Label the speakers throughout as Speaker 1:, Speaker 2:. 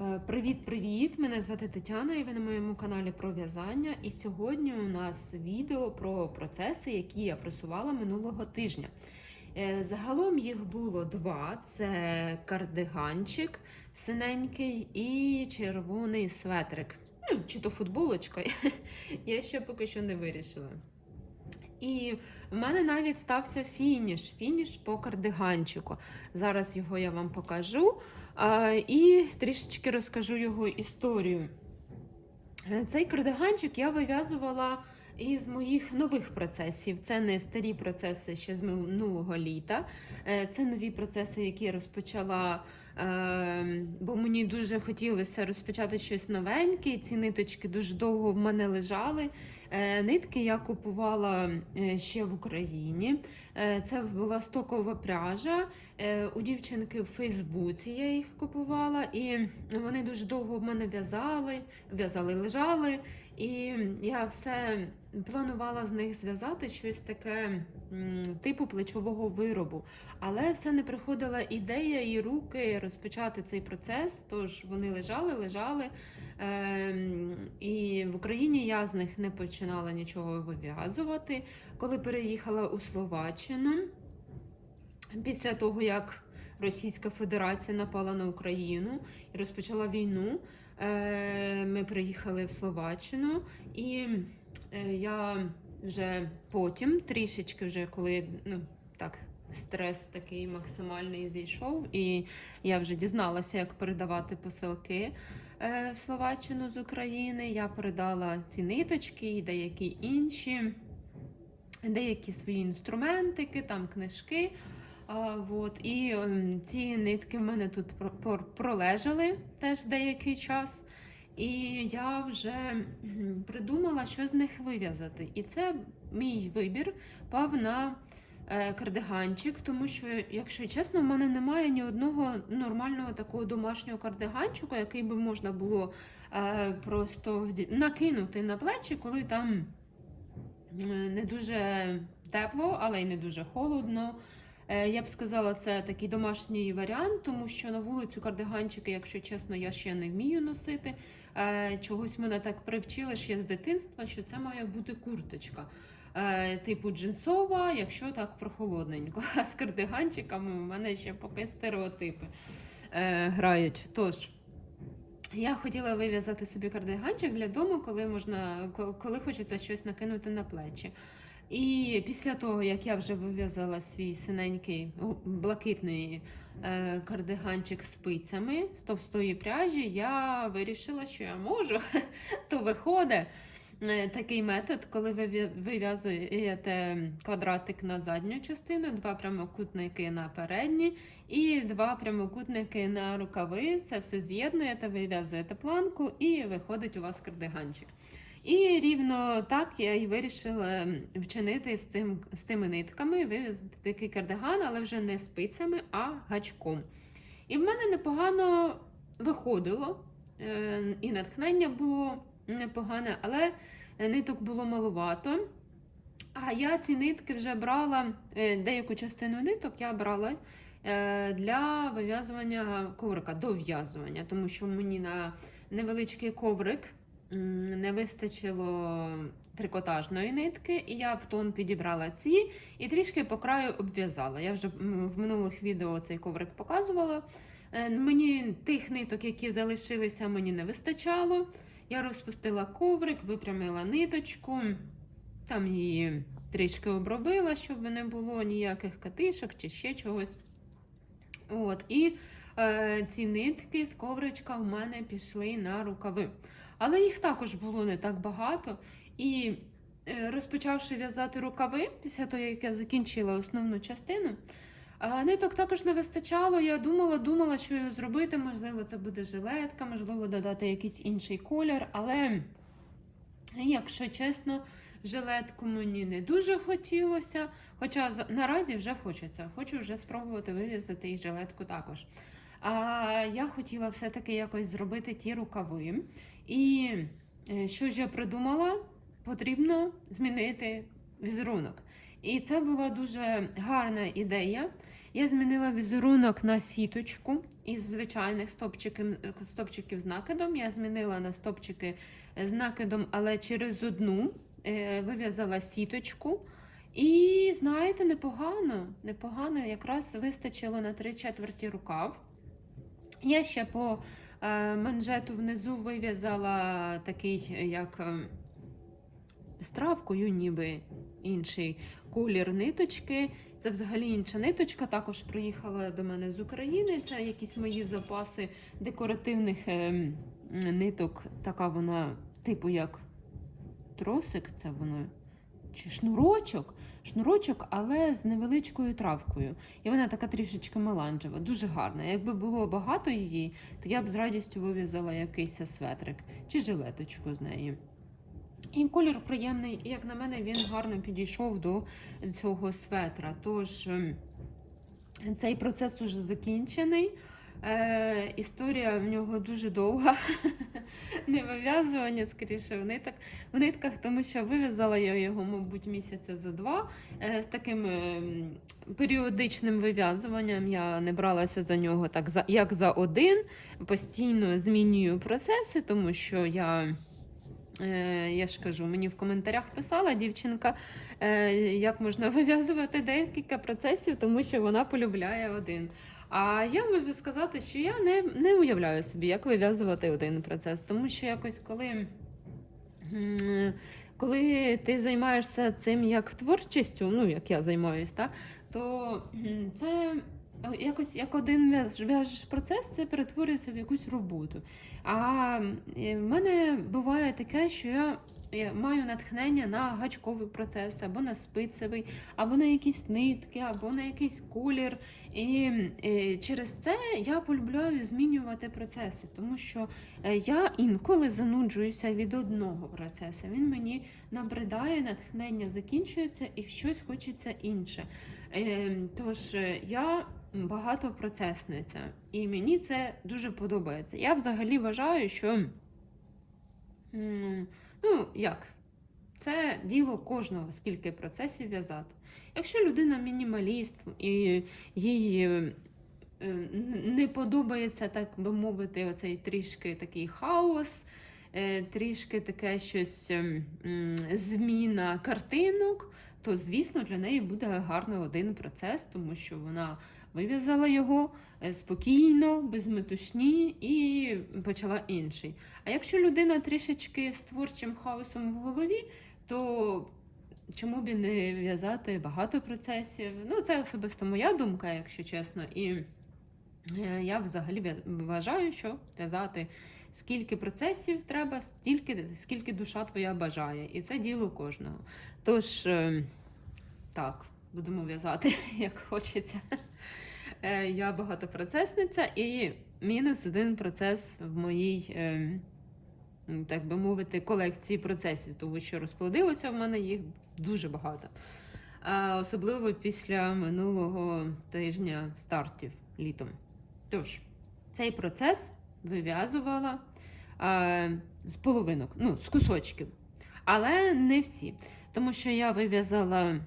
Speaker 1: Е, Привіт-привіт! Мене звати Тетяна, і ви на моєму каналі про в'язання. І сьогодні у нас відео про процеси, які я просувала минулого тижня. Е, Загалом їх було два: це кардиганчик синенький і червоний светрик. Ну, чи то футболочка. Я ще поки що не вирішила. І в мене навіть стався фініш, фініш по кардиганчику. Зараз його я вам покажу і трішечки розкажу його історію. Е, Цей кардиганчик я вив'язувала із моїх нових процесів. Це не старі процеси ще з минулого літа. Е, Це нові процеси, які я розпочала, бо мені дуже хотілося розпочати щось новеньке. Ці ниточки дуже довго в мене лежали. Е, Нитки я купувала е, ще в Україні. Е, Це була стокова пряжа. У дівчинки в Фейсбуці я їх купувала, і вони дуже довго в мене в'язали, в'язали, лежали. І я все планувала з них зв'язати щось таке типу плечового виробу. Але все не приходила ідея і руки розпочати цей процес. Тож вони лежали, лежали. Ем, і в Україні я з них не починала нічого вив'язувати. Коли переїхала у Словаччину, після того як Російська Федерація напала на Україну і розпочала війну, е, ми приїхали в Словаччину, і е, я вже потім, трішечки, вже коли ну, так. Стрес такий максимальний зійшов, і я вже дізналася, як передавати посилки е, в Словаччину з України. Я передала ці ниточки і деякі інші, деякі свої інструментики, там книжки. А. І ем, ці нитки в мене тут про- про- пролежали теж деякий час. І я вже придумала, що з них вив'язати. І це мій вибір пав на кардиганчик, тому що, якщо чесно, в мене немає ні одного нормального такого домашнього кардиганчика, який би можна було е, просто накинути на плечі, коли там е, не дуже тепло, але й не дуже холодно. Е, Я б сказала, це такий домашній варіант, тому що на вулицю кардиганчики, якщо чесно, я ще не вмію носити. Е, Чогось мене так привчили ще з дитинства, що це має бути курточка. Е, Типу джинсова, якщо так прохолодненько. А з кардиганчиками у мене ще поки стереотипи е, грають. Тож. Я хотіла вив'язати собі кардиганчик для дому, коли можна, коли- хочеться щось накинути на плечі. І після того, як я вже вив'язала свій синенький блакитний е, кардиганчик спицями з товстої пряжі, я вирішила, що я можу, то виходить. Е, Такий метод, коли ви вив'язуєте квадратик на задню частину, два прямокутники на передні і два прямокутники на рукави. Це все з'єднуєте, вив'язуєте планку і виходить у вас кардиганчик. І рівно так я і вирішила вчинити з, цим, з цими нитками, вив'язати такий кардиган, але вже не спицями, а гачком. І в мене непогано виходило, е, і натхнення було непогане, але ниток було маловато. А я ці нитки вже брала, е, деяку частину ниток я брала е, для вив'язування коврика, до в'язування, тому що мені на невеличкий коврик не вистачило трикотажної нитки, і я в тон підібрала ці і трішки по краю обв'язала. Я вже в минулих відео цей коврик показувала. Е, Мені тих ниток, які залишилися, мені не вистачало. Я розпустила коврик, випрямила ниточку, там її трішки обробила, щоб не було ніяких катишок чи ще чогось. От, і е, ці нитки з ковричка в мене пішли на рукави. Але їх також було не так багато. І е, розпочавши в'язати рукави, після того, як я закінчила основну частину, ниток також не вистачало. Я думала, думала, що його зробити. Можливо, це буде жилетка, можливо, додати якийсь інший колір. Але, якщо чесно, жилетку мені не дуже хотілося. Хоча наразі вже хочеться. Хочу вже спробувати вив'язати і жилетку також. А я хотіла все-таки якось зробити ті рукави. І е, що ж я придумала? Потрібно змінити візерунок. І це була дуже гарна ідея. Я змінила візерунок на сіточку із звичайних стопчиків, стопчиків з накидом. Я змінила на стопчики з накидом, але через одну е, вив'язала сіточку. І знаєте, непогано, непогано, якраз вистачило на три четверті рукав. Я ще по е, манжету внизу вив'язала такий, як е, з травкою, ніби інший колір ниточки. Це взагалі інша ниточка. Також приїхала до мене з України. Це якісь мої запаси декоративних е, ниток. Така вона, типу, як тросик, це воно. Чи шнурочок, шнурочок, але з невеличкою травкою. І вона така трішечки меланжева, дуже гарна. Якби було багато її, то я б з радістю вив'язала якийсь светрик чи жилеточку з неї. І колір приємний, і як на мене, він гарно підійшов до цього светра. Тож ем, цей процес уже закінчений. Е, історія в нього дуже довга. Не вив'язування, скоріше, в, ниток, в нитках, тому що вив'язала я його, мабуть, місяця за два. Е, з таким ем, періодичним вив'язуванням я не бралася за нього так, як за один. Постійно змінюю процеси, тому що я. Е, Я ж кажу, мені в коментарях писала дівчинка, е, як можна вив'язувати декілька процесів, тому що вона полюбляє один. А я можу сказати, що я не, не уявляю собі, як вив'язувати один процес, тому що якось коли. Коли ти займаєшся цим як творчістю, ну як я займаюся, так, то це якось як один в'яж- в'яжеш процес, це перетворюється в якусь роботу. А в мене буває таке, що я, я маю натхнення на гачковий процес, або на спицевий, або на якісь нитки, або на якийсь колір. І е, через це я полюбляю змінювати процеси, тому що е, я інколи зануджуюся від одного процесу. Він мені набридає, натхнення закінчується і щось хочеться інше. Е, Тож е, я багатопроцесниця, і мені це дуже подобається. Я взагалі вважаю, що ну як, це діло кожного, скільки процесів в'язати. Якщо людина мінімаліст і їй е, не подобається, так би мовити, оцей трішки такий хаос, е, трішки таке щось ем, зміна картинок, то звісно для неї буде гарний один процес, тому що вона вив'язала його е, спокійно, без метушні і почала інший. А якщо людина трішечки з творчим хаосом в голові, то чому б не в'язати багато процесів? Ну, це особисто моя думка, якщо чесно. І е, я взагалі вважаю, що в'язати скільки процесів треба, стільки, скільки душа твоя бажає. І це діло кожного. Тож, е, так, будемо в'язати, як хочеться. Е, Я багатопроцесниця і мінус один процес в моїй, е, так би мовити, колекції процесів, тому що розплодилося в мене їх дуже багато. Особливо після минулого тижня стартів літом. Тож, цей процес вив'язувала з половинок, ну, з кусочків. Але не всі. Тому що я вив'язала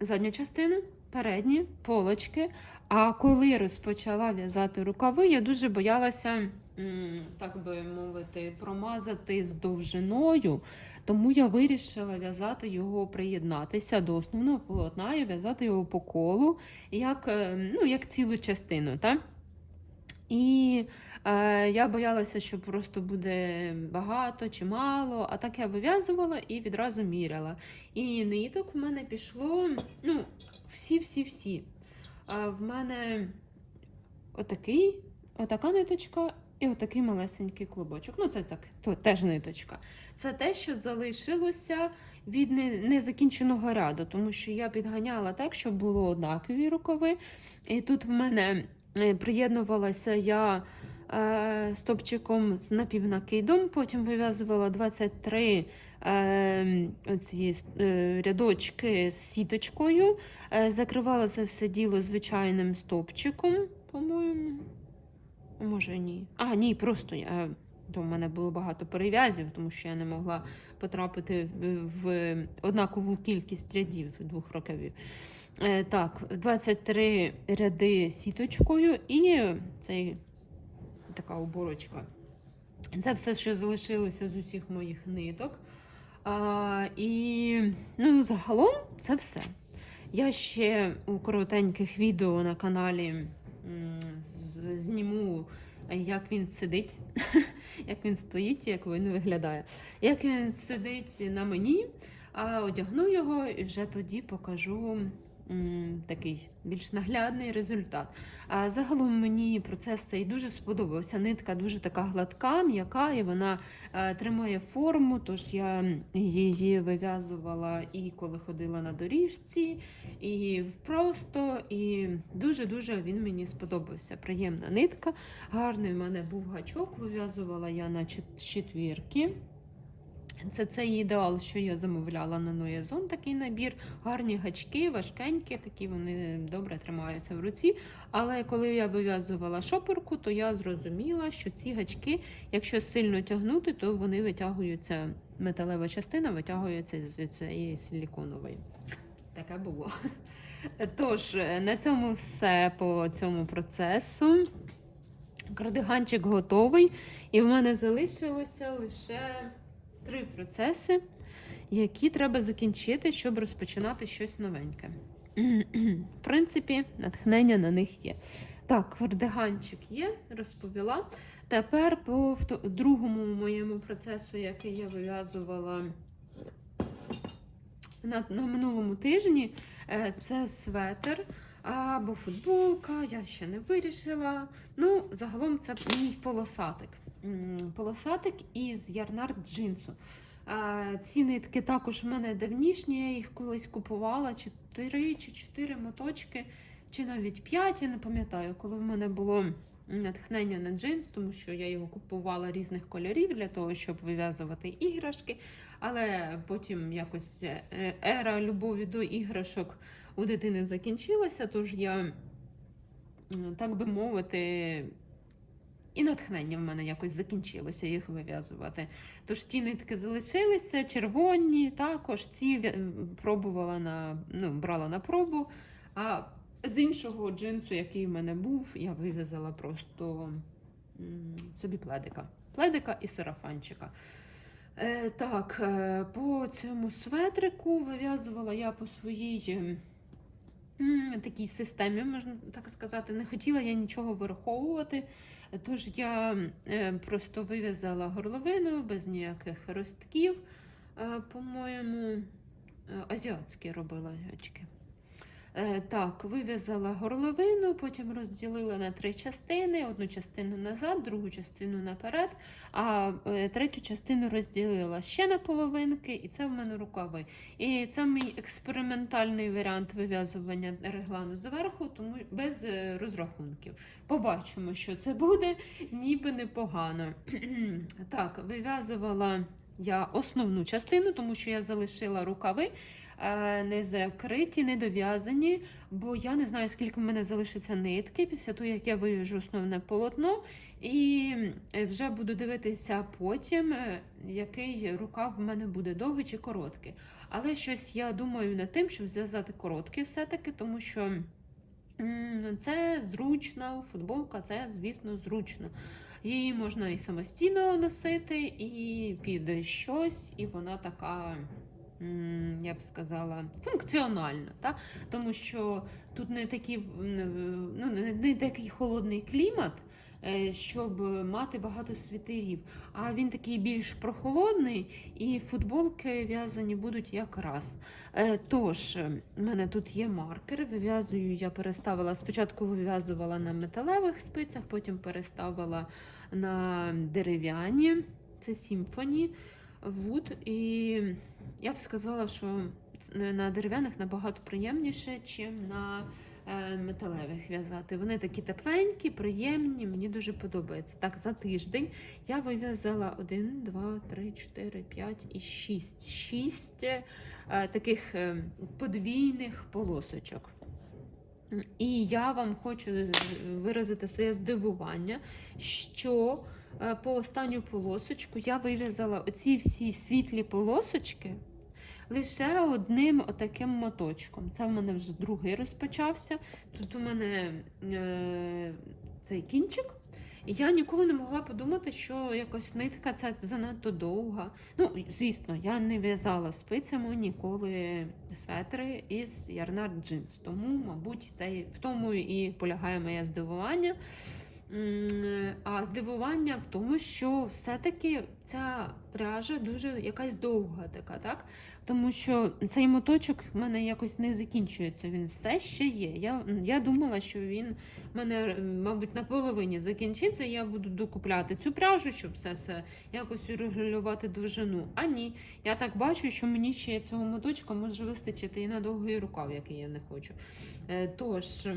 Speaker 1: задню частину, передні полочки. А коли розпочала в'язати рукави, я дуже боялася, так би мовити, промазати з довжиною. Тому я вирішила в'язати його, приєднатися до основного полотна і в'язати його по колу, як, е, ну, як цілу частину. Так? І е, я боялася, що просто буде багато чи мало, а так я вив'язувала і відразу міряла. І ниток в мене пішло ну, всі-всі-всі. А в мене отакий, отака ниточка і отакий малесенький клубочок. Ну, це так, то теж ниточка. Це те, що залишилося від незакінченого ряду, тому що я підганяла так, щоб було однакові рукави. І тут в мене е, приєднувалася я е, стопчиком з напівнакидом, потім вив'язувала 23 е, оці е, рядочки з сіточкою, е, закривала це все діло звичайним стопчиком, по-моєму. Може ні. А, ні, просто я То в мене було багато перев'язів, тому що я не могла потрапити в- однакову кількість рядів двох рукавів. Е, Так, 23 ряди сіточкою і цей така оборочка. Це все, що залишилося з усіх моїх ниток. А, і ну, загалом це все. Я ще у коротеньких відео на каналі зніму, як він сидить, як він стоїть, як він виглядає. Як він сидить на мені, а одягну його і вже тоді покажу такий більш наглядний результат. А загалом мені процес цей дуже сподобався. Нитка дуже така гладка, м'яка, і вона е, тримає форму. Тож я її вив'язувала і коли ходила на доріжці, і просто, і дуже-дуже він мені сподобався. Приємна нитка. Гарний в мене був гачок, вив'язувала я на четвірки. Це цей ідеал, що я замовляла на Ноязон, такий набір. Гарні гачки, важкенькі, такі вони добре тримаються в руці. Але коли я вив'язувала шоперку, то я зрозуміла, що ці гачки, якщо сильно тягнути, то вони витягуються, металева частина витягується з цієї силіконової. Таке було. Тож, на цьому все по цьому процесу. Кардиганчик готовий, і в мене залишилося лише три процеси, які треба закінчити, щоб розпочинати щось новеньке. В принципі, натхнення на них є. Так, кардиганчик є, розповіла. Тепер по другому моєму процесу, який я вив'язувала на, на минулому тижні, е, це светр або футболка, я ще не вирішила. Ну, загалом це мій полосатик. Полосатик із ярнард джинсу. Ці нитки також в мене давнішні, я їх колись купувала, чи 3 чи 4 моточки, чи навіть 5, я не пам'ятаю, коли в мене було натхнення на джинс, тому що я його купувала різних кольорів для того, щоб вив'язувати іграшки. Але потім якось е, ера любові до іграшок у дитини закінчилася, тож я, так би мовити, і натхнення в мене якось закінчилося їх вив'язувати. Тож ті нитки залишилися, червоні також. Ці пробувала на, ну, брала на пробу. А з іншого джинсу, який в мене був, я вив'язала просто собі пледика. Пледика і сарафанчика. Е, так, е, по цьому светрику вив'язувала я по своїй такій системі, можна так сказати. Не хотіла я нічого вираховувати. Тож я е, просто вив'язала горловину без ніяких ростків. Е, по-моєму, е, азіатські робила очки. Е, Так, вив'язала горловину, потім розділила на три частини: одну частину назад, другу частину наперед, а е, третю частину розділила ще на половинки, і це в мене рукави. І це мій експериментальний варіант вив'язування реглану зверху, тому без е, розрахунків. Побачимо, що це буде, ніби непогано. так, вив'язувала я основну частину, тому що я залишила рукави не закриті, не дов'язані, бо я не знаю, скільки в мене залишиться нитки після того, як я вив'яжу основне полотно. І е, вже буду дивитися потім, е, який рукав в мене буде довгий чи короткий. Але щось я думаю над тим, щоб зв'язати короткий все-таки, тому що це зручно, футболка це, звісно, зручно. Її можна і самостійно носити, і під щось, і вона така, я б сказала, функціональна. Та? Тому що тут не такий, ну, не, такий холодний клімат, е, щоб мати багато світерів. А він такий більш прохолодний, і футболки в'язані будуть якраз. Е, Тож, е, в мене тут є маркер. Вив'язую, я переставила. Спочатку вив'язувала на металевих спицях, потім переставила на дерев'яні. Це Symphony Wood. І я б сказала, що на дерев'яних набагато приємніше, ніж на е, металевих в'язати. Вони такі тепленькі, приємні, мені дуже подобається. Так, за тиждень я вив'язала 1, 2, 3, 4, 5 і 6. 6 е, таких е, подвійних полосочок. І я вам хочу виразити своє здивування, що по останню полосочку я вив'язала оці всі світлі полосочки лише одним отаким моточком. Це в мене вже другий розпочався. Тут у мене е, цей кінчик. І я ніколи не могла подумати, що якось нитка ця занадто довга. Ну, звісно, я не в'язала спицями ніколи светри із ярнар джинс. Тому, мабуть, це в тому і полягає моє здивування. А здивування в тому, що все-таки ця пряжа дуже якась довга така, так? Тому що цей моточок в мене якось не закінчується. Він все ще є. Я, я думала, що він в мене, мабуть, на половині закінчиться, і я буду докупляти цю пряжу, щоб все це якось урегулювати довжину. А ні, я так бачу, що мені ще цього моточка може вистачити і на довгий рукав, який я не хочу. Е, Тож,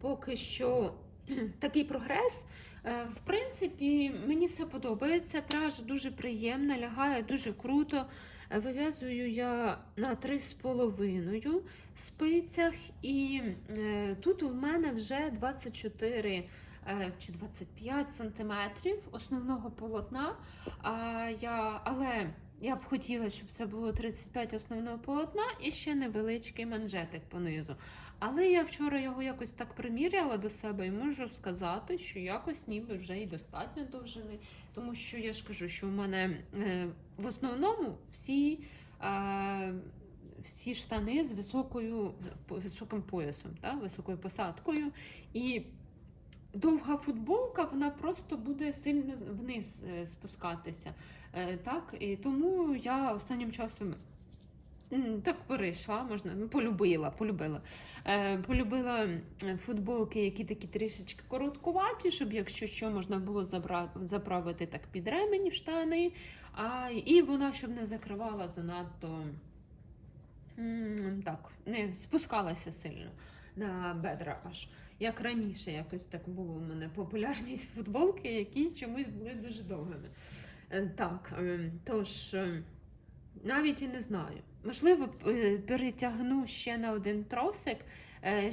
Speaker 1: поки що такий прогрес. Е, В принципі, мені все подобається. Пряжа дуже приємна, лягає дуже круто. Е, Вив'язую я на 3,5 спицях, і е, тут у мене вже 24 е, чи 25 сантиметрів основного полотна. А я, але я б хотіла, щоб це було 35 основного полотна і ще невеличкий манжетик понизу. Але я вчора його якось так приміряла до себе і можу сказати, що якось ніби вже і достатньо довжини. Тому що я ж кажу, що в мене е, в основному всі, е, всі штани з високою, високим поясом, та, високою посадкою. І довга футболка вона просто буде сильно вниз е, спускатися. Е, так? І тому я останнім часом. Так перейшла, можна, ну, полюбила, полюбила. Е, полюбила футболки, які такі трішечки короткуваті, щоб якщо що можна було заправити так під ремені в штани. А, і вона щоб не закривала занадто так, не спускалася сильно на бедра аж. Як раніше, якось так було у мене популярність футболки, які чомусь були дуже довгими. Е, Так, е, тож е, навіть і не знаю. Можливо, перетягну ще на один тросик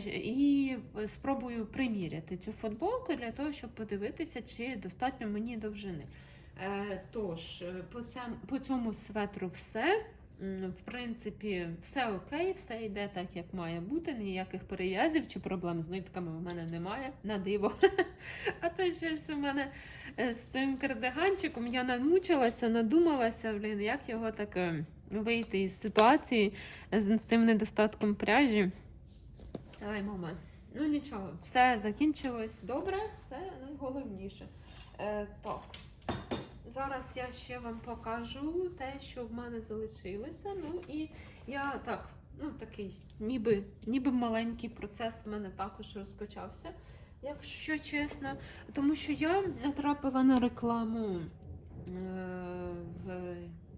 Speaker 1: і спробую приміряти цю футболку для того, щоб подивитися, чи достатньо мені довжини. Тож, по цьому светру все. В принципі, все окей, все йде так, як має бути. Ніяких перев'язів чи проблем з нитками в мене немає на диво. А то щось у мене е, з цим кардиганчиком я намучилася, надумалася, блін, як його так е, вийти із ситуації з з цим недостатком пряжі. Ай, мама. Ну нічого, все закінчилось добре, це найголовніше. Е, так. Зараз я ще вам покажу те, що в мене залишилося. Ну і я так, ну такий, ніби, ніби маленький процес в мене також розпочався, якщо чесно. Тому що я натрапила на рекламу е, в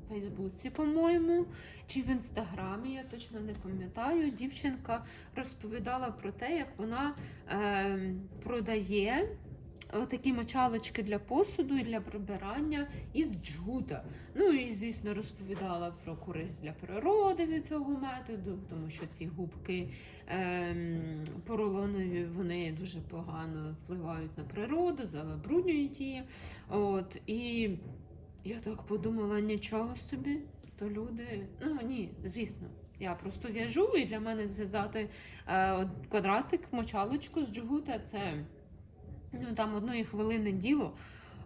Speaker 1: Фейсбуці, по-моєму, чи в інстаграмі, я точно не пам'ятаю. Дівчинка розповідала про те, як вона е, продає такі мочалочки для посуду і для прибирання із джута. Ну і, звісно, розповідала про користь для природи від цього методу, тому що ці губки ем, поролонові вони дуже погано впливають на природу, забруднюють її. От, і я так подумала, нічого собі, то люди. Ну ні, звісно. Я просто в'яжу, і для мене зв'язати е, квадратик, мочалочку з джгута це ну, там одної хвилини діло.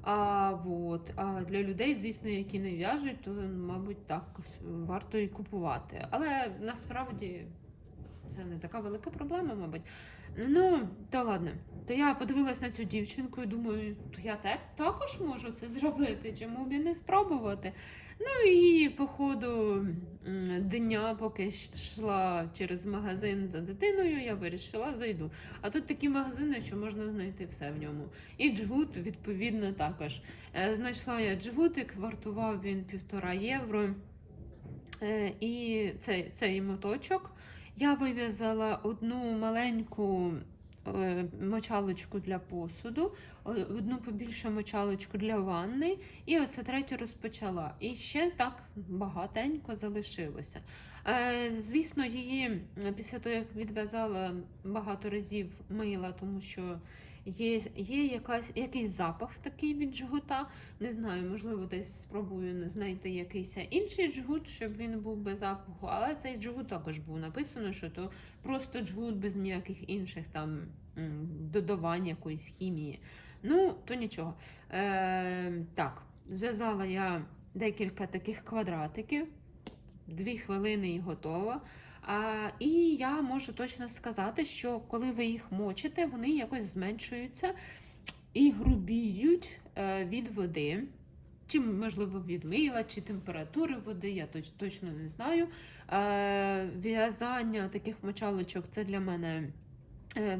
Speaker 1: А, вот. а для людей, звісно, які не в'яжуть, то, мабуть, так варто і купувати. Але насправді це не така велика проблема, мабуть. Ну, то ладно. То я подивилась на цю дівчинку і думаю, то я так, також можу це зробити, чому б і не спробувати. Ну і по ходу дня, поки йшла через магазин за дитиною, я вирішила зайду. А тут такі магазини, що можна знайти все в ньому. І джгут, відповідно, також. Е, Знайшла я джгутик, вартував він півтора євро. Е, І цей, цей моточок. Я вив'язала одну маленьку е, мочалочку для посуду, одну побільшу мочалочку для ванни, і оце третю розпочала. І ще так багатенько залишилося. Е, Звісно, її після того, як відв'язала багато разів мила, тому що є, є якась, якийсь запах такий від жгута. Не знаю, можливо, десь спробую знайти якийсь інший джгут, щоб він був без запаху. Але цей джгут також був написано, що то просто джгут без ніяких інших там м, додавань якоїсь хімії. Ну, то нічого. Е, так, зв'язала я декілька таких квадратиків, дві хвилини і готова. А, і я можу точно сказати, що коли ви їх мочите, вони якось зменшуються і грубіють е, від води. Чи, можливо, від мила, чи температури води, я точ, точно не знаю. Е, в'язання таких мочалочок це для мене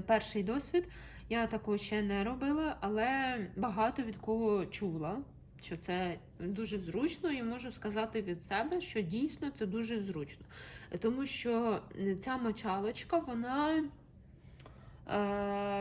Speaker 1: перший досвід. Я такого ще не робила, але багато від кого чула, що це дуже зручно, і можу сказати від себе, що дійсно це дуже зручно. Тому що ця мочалочка, вона е,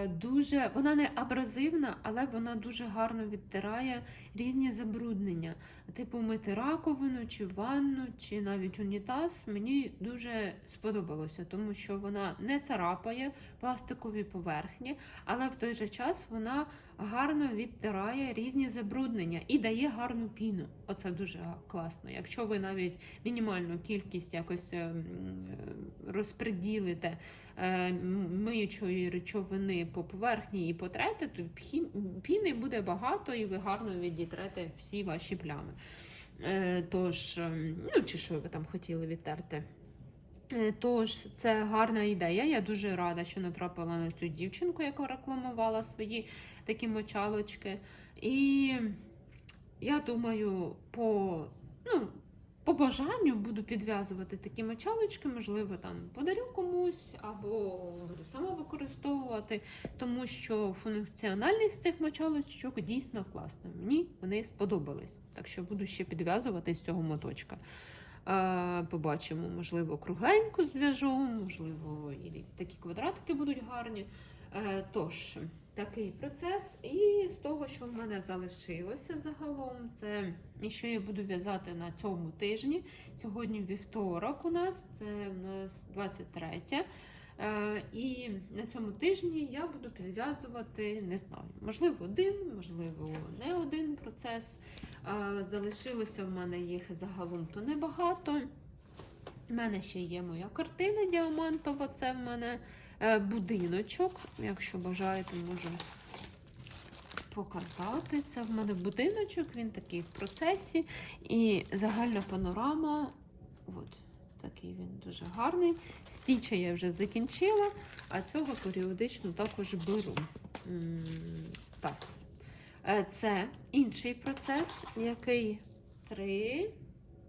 Speaker 1: дуже, вона не абразивна, але вона дуже гарно відтирає різні забруднення. Типу мити раковину, чи ванну, чи навіть унітаз. Мені дуже сподобалося, тому що вона не царапає пластикові поверхні, але в той же час вона гарно відтирає різні забруднення і дає гарну піну. Оце дуже класно. Якщо ви навіть мінімальну кількість якось ем, е, розпреділите е, миючої речовини по поверхні і потрете, то піни буде багато, і ви гарно відітрете всі ваші плями. Е, Тож, ем, ну чи що ви там хотіли відтерти. Е, Тож, це гарна ідея. Я дуже рада, що натрапила на цю дівчинку, яка рекламувала свої такі мочалочки. І я думаю, по, ну, по бажанню буду підв'язувати такі мочалочки, можливо, там подарю комусь або буду сама використовувати, тому що функціональність цих мочалочок дійсно класна. Мені вони сподобались. Так що буду ще підв'язувати з цього моточка. Е, Побачимо, можливо, кругленьку зв'яжу, можливо, і такі квадратики будуть гарні. Е, Тож, такий процес. І з того, що в мене залишилося загалом, це і що я буду в'язати на цьому тижні. Сьогодні вівторок у нас, це у нас 23. Е, І на цьому тижні я буду підв'язувати, не знаю, можливо, один, можливо, не один процес. Е, Залишилося в мене їх загалом то небагато. У мене ще є моя картина діамантова, це в мене будиночок. Якщо бажаєте, можу показати. Це в мене будиночок, він такий в процесі. І загальна панорама. От, такий він дуже гарний. Стіча я вже закінчила, а цього періодично також беру. Так. Е, Це інший процес, який три,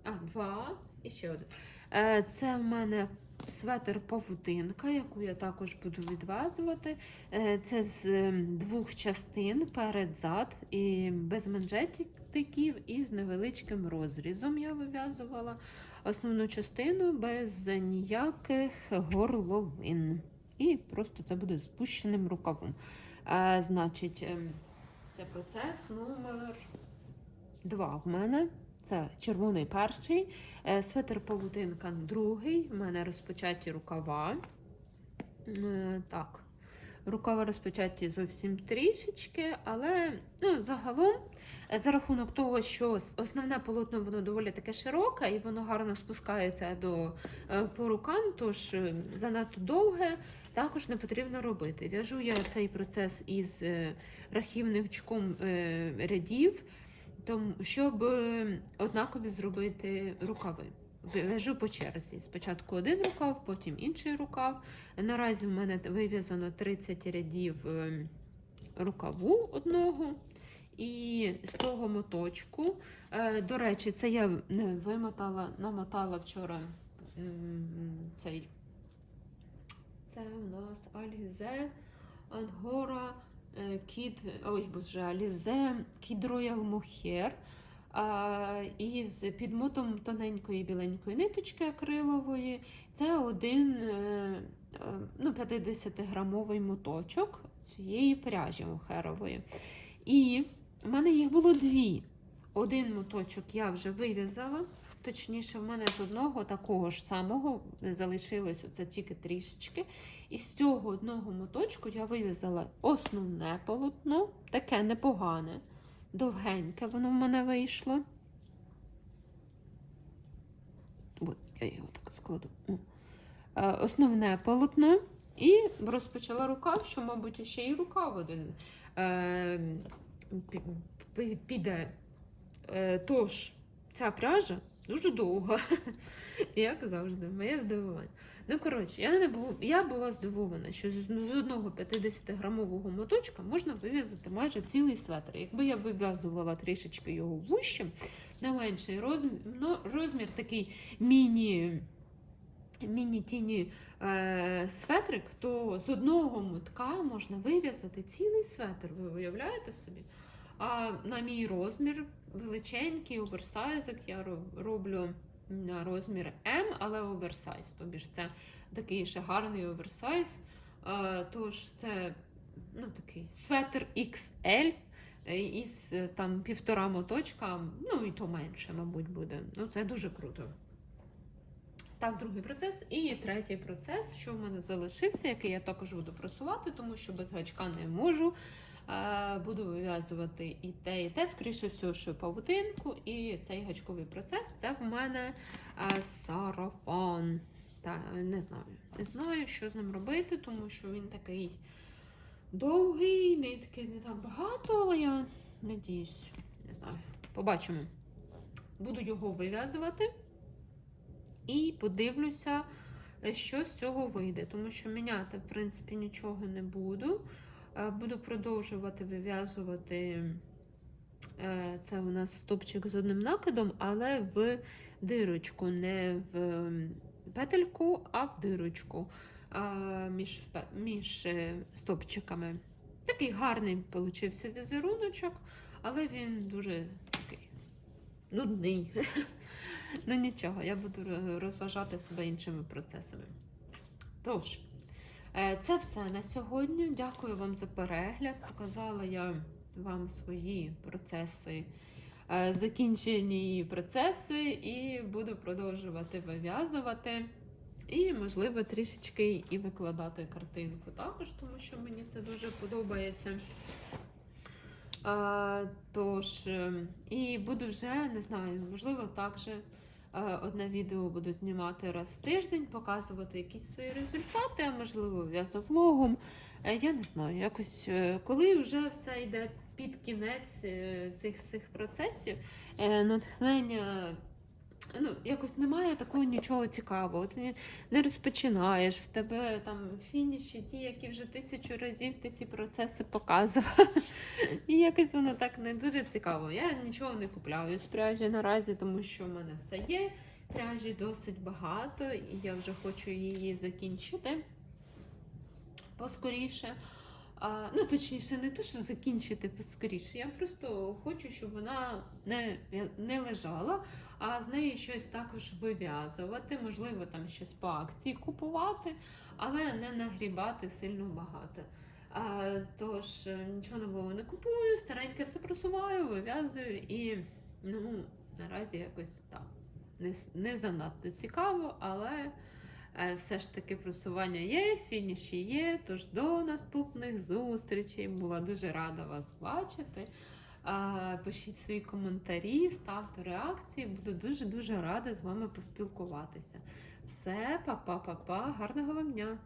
Speaker 1: а, два і ще один. Е, Це в мене светр павутинка, яку я також буду відв'язувати. Е, Це з ем, двох частин перед зад і без манжетиків і з невеличким розрізом я вив'язувала основну частину без ніяких горловин. І просто це буде спущеним рукавом. Е, Значить, ем, це процес номер два в мене. Це червоний перший, е, светр павутинка другий. В мене розпочаті рукава. Е, Так, рукава розпочаті зовсім трішечки, але ну, загалом, е, за рахунок того, що основне полотно воно доволі таке широке і воно гарно спускається до по рукам, тож занадто довге також не потрібно робити. В'яжу я цей процес із рахівничком рядів, тому, щоб е, однакові зробити рукави. В'яжу по черзі. Спочатку один рукав, потім інший рукав. Наразі в мене вив'язано 30 рядів е, рукаву одного. І з того моточку, е, до речі, це я вимотала, намотала вчора цей. Це у нас Alize Ангора Кід, ой, боже, Kid Royal Mohair. А, із підмотом тоненької біленької ниточки акрилової. Це один е, е, ну, 50-грамовий моточок цієї пряжі мохерової. І в мене їх було дві. Один моточок я вже вив'язала, точніше, в мене з одного такого ж самого залишилось оце тільки трішечки. І з цього одного моточку я вив'язала основне полотно, таке непогане, довгеньке воно в мене вийшло. От, я його так складу. Е, Основне полотно. І розпочала рукав, що, мабуть, ще і рукав один е, пі- пі- піде. Е, тож, ця пряжа дуже довга, як завжди, моє здивування. Ну, коротше, я не бу- я була здивована, що з з одного 50-грамового моточка можна вив'язати майже цілий светр. Якби я вив'язувала трішечки його вущим, на менший розмір, ну, розмір такий міні. Міні-тіні е, светрик, то з одного мотка можна вив'язати цілий светр. Ви уявляєте собі? А на мій розмір величенький оверсайзик я роблю на розмір М, але оверсайз. Тобі ж це такий ще гарний оверсайз. Е, тож це ну, такий светр XL е, із е, там півтора моточка, ну і то менше, мабуть, буде. Ну, це дуже круто. Так, другий процес. І третій процес, що в мене залишився, який я також буду просувати, тому що без гачка не можу. Е, Буду вив'язувати і те, і те, скоріше всього, що павутинку, і цей гачковий процес це в мене е, сарафан. Та, не знаю. Не знаю, що з ним робити, тому що він такий довгий, нитки не так багато, але я надіюсь, не знаю. Побачимо. Буду його вив'язувати і подивлюся, е, що з цього вийде, тому що міняти, в принципі, нічого не буду. Е, Буду продовжувати вив'язувати. е, Це у нас стопчик з одним накидом, але в дирочку, не в петельку, а в дирочку між, між е, стопчиками. Такий гарний получився візеруночок, але він дуже такий нудний. Ну нічого, я буду розважати себе іншими процесами. Тож, е, це все на сьогодні. Дякую вам за перегляд. Показала я вам свої процеси, е, закінчені процеси, і буду продовжувати вив'язувати. І, можливо, трішечки і викладати картинку також, тому що мені це дуже подобається. А, тож, е, і буду вже, не знаю, можливо, також е, одне відео буду знімати раз в тиждень, показувати якісь свої результати, а можливо, в'язовлогом. Е, Я не знаю, якось е, коли вже все йде під кінець е, цих всіх процесів, е, натхнення. Ну, якось немає такого нічого цікавого. Ти не- розпочинаєш, в тебе там фініші, ті, які вже тисячу разів ти ці процеси показував. І якось воно так не дуже цікаво. Я нічого не купляю з пряжі наразі, тому що в мене все є. Пряжі досить багато, і я вже хочу її закінчити поскоріше. А, ну, точніше, не то, що закінчити поскоріше. Я просто хочу, щоб вона не, не лежала, а з неї щось також вив'язувати, можливо, там щось по акції купувати, але не нагрібати сильно багато. А, тож е, нічого нового не купую, стареньке все просуваю, вив'язую і ну, наразі якось так. Не, не занадто цікаво, але е, все ж таки просування є, фініші є. Тож до наступних зустрічей. Була дуже рада вас бачити. Пишіть свої коментарі, ставте реакції. Буду дуже-дуже рада з вами поспілкуватися. Все, па-па-па-па, гарного вам дня!